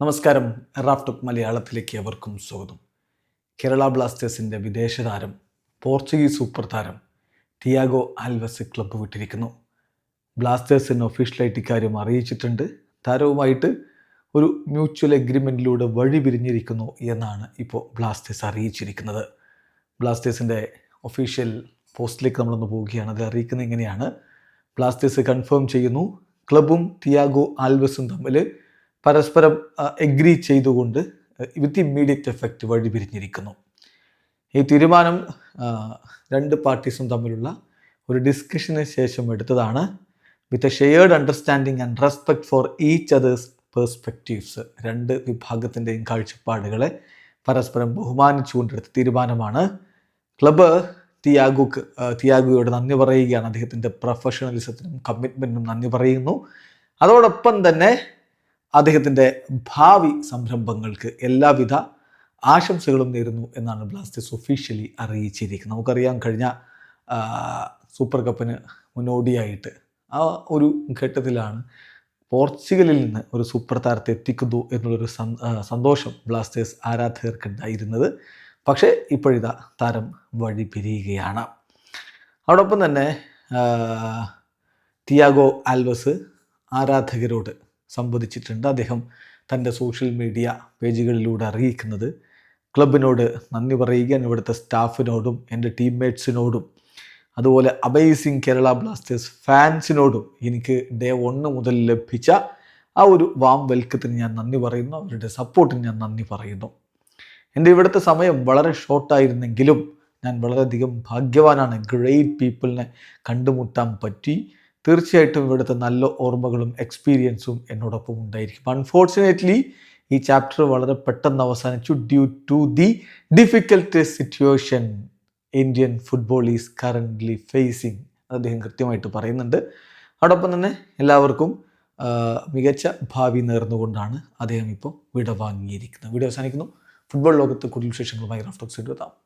നമസ്കാരം. റാഫ്റ്റോക്ക് മലയാളത്തിലേക്ക് എവർക്കും സ്വാഗതം. കേരള ബ്ലാസ്റ്റേഴ്സിന്റെ വിദേശ താരം പോർച്ചുഗീസ് സൂപ്പർ താരം തിയാഗോ ആൽവസ് ക്ലബ്ബ് വിട്ടിരിക്കുന്നു. ബ്ലാസ്റ്റേഴ്സിന് ഒഫീഷ്യലായിട്ട് ഇക്കാര്യം അറിയിച്ചിട്ടുണ്ട്. താരവുമായിട്ട് ഒരു മ്യൂച്വൽ എഗ്രിമെന്റിലൂടെ വഴി പിരിഞ്ഞിരിക്കുന്നു എന്നാണ് ഇപ്പോൾ ബ്ലാസ്റ്റേഴ്സ് അറിയിച്ചിരിക്കുന്നത്. ബ്ലാസ്റ്റേഴ്സിന്റെ ഒഫീഷ്യൽ പോസ്റ്റിലേക്ക് നമ്മളൊന്ന് പോവുകയാണ്. അത് അറിയിക്കുന്നത് എങ്ങനെയാണ് ബ്ലാസ്റ്റേഴ്സ് കൺഫേം ചെയ്യുന്നു. ക്ലബും തിയാഗോ ആൽവസും തമ്മിൽ പരസ്പരം എഗ്രി ചെയ്തുകൊണ്ട് വിത്ത് ഇമ്മീഡിയറ്റ് എഫക്റ്റ് വഴി പിരിഞ്ഞിരിക്കുന്നു ഈ തീരുമാനം രണ്ട് പാർട്ടീസും തമ്മിലുള്ള ഒരു ഡിസ്കഷന് ശേഷം എടുത്തതാണ്. With a shared understanding and respect for each others perspectives രണ്ട് വിഭാഗത്തിന്റെയും കാഴ്ചപ്പാടുകളെ പരസ്പരം ബഹുമാനിച്ചുകൊണ്ടെടുത്ത തീരുമാനമാണ്. ക്ലബ്ബ് തിയാഗുക്ക് തിയാഗുയോട് നന്ദി പറയുകയാണ്. അദ്ദേഹത്തിന്റെ പ്രൊഫഷണലിസത്തിനും കമ്മിറ്റ്മെന്റിനും നന്ദി പറയുന്നു. അതോടൊപ്പം തന്നെ അദ്ദേഹത്തിന്റെ ഭാവി സംരംഭങ്ങൾക്ക് എല്ലാവിധ ആശംസകളും നേരുന്നു എന്നാണ് ബ്ലാസ്റ്റേഴ്സ് ഒഫീഷ്യലി അറിയിച്ചിരിക്കുന്നത്. നമുക്കറിയാം കഴിഞ്ഞ സൂപ്പർ കപ്പിന് മുന്നോടിയായിട്ട് ആ ഒരു ഘട്ടത്തിലാണ് പോർച്ചുഗലിൽ നിന്ന് ഒരു സൂപ്പർ താരത്തെ എത്തിക്കുന്നു എന്നുള്ളൊരു സന്- സന്തോഷം ബ്ലാസ്റ്റേഴ്സ് ആരാധകർക്കുണ്ടായിരുന്നത്. പക്ഷേ ഇപ്പോഴിതാ താരം വഴി പിരിയുകയാണ്. അതോടൊപ്പം തന്നെ തിയാഗോ ആൽവസ് ആരാധകരോട് സംവദിച്ചിട്ടുണ്ട്. അദ്ദേഹം തന്റെ സോഷ്യൽ മീഡിയ പേജുകളിലൂടെ അറിയിക്കുന്നത് ക്ലബിനോട് നന്ദി പറയുകയാണ്. ഇവിടുത്തെ സ്റ്റാഫിനോടും എന്റെ ടീംമേറ്റ്സിനോടും അതുപോലെ അമേസിങ് കേരള ബ്ലാസ്റ്റേഴ്സ് ഫാൻസിനോടും എനിക്ക് ഡേ ഒന്ന് മുതൽ ലഭിച്ച ആ ഒരു വാം വെൽക്കത്തിന് ഞാൻ നന്ദി പറയുന്നു. അവരുടെ സപ്പോർട്ടിന് ഞാൻ നന്ദി പറയുന്നു. എന്റെ ഇവിടുത്തെ സമയം വളരെ ഷോർട്ടായിരുന്നെങ്കിലും ഞാൻ വളരെയധികം ഭാഗ്യവാനാണ്. ഗ്രേറ്റ് പീപ്പിളിനെ കണ്ടുമുട്ടാൻ പറ്റി. തീർച്ചയായിട്ടും ഇവിടുത്തെ നല്ല ഓർമ്മകളും എക്സ്പീരിയൻസും എന്നോടൊപ്പം ഉണ്ടായിരിക്കും. അൺഫോർച്ചുനേറ്റ്ലി ഈ ചാപ്റ്റർ വളരെ പെട്ടെന്ന് അവസാനിച്ചു due to the difficult situation Indian football is currently facing അദ്ദേഹം കൃത്യമായിട്ട് പറയുന്നുണ്ട്. അതോടൊപ്പം തന്നെ എല്ലാവർക്കും മികച്ച ഭാവി നേർന്നുകൊണ്ടാണ് അദ്ദേഹം ഇപ്പോൾ വിടവാങ്ങിയിരിക്കുന്നത്. വീഡിയോ അവസാനിക്കുന്നു. ഫുട്ബോൾ ലോകത്ത് കൂടുതൽ വിശേഷങ്ങളുമായി റഫ്റ്റോക്സ് എത്താം.